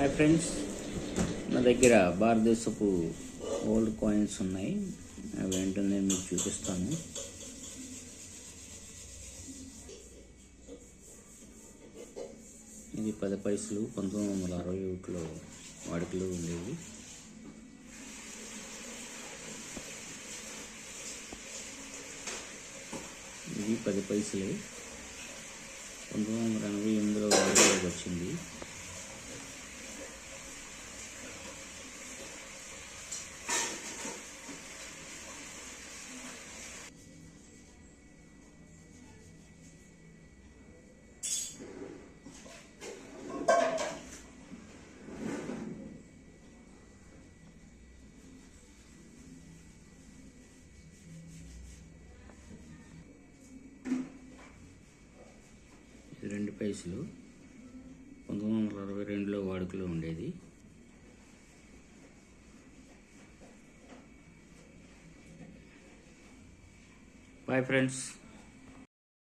Hi friends నా దగ్గర భారతదేశపు ఓల్డ్ కాయిన్స్ ఉన్నాయి. అవి ఏంటో నేను మీకు చూపిస్తాను. ఇది పది పైసలు పంతొమ్మిది వందల అరవై ఒకటిలో వాడుకలో ఉండేవి. ఇది పది పైసలే. పంతొమ్మిది వందల ఎనభై ఎనిమిదిలో వాడుకలోకి వచ్చింది. రెండు పైసలు పంతొమ్మిది వందల అరవై రెండులో వాడుకలో ఉండేది. Bye friends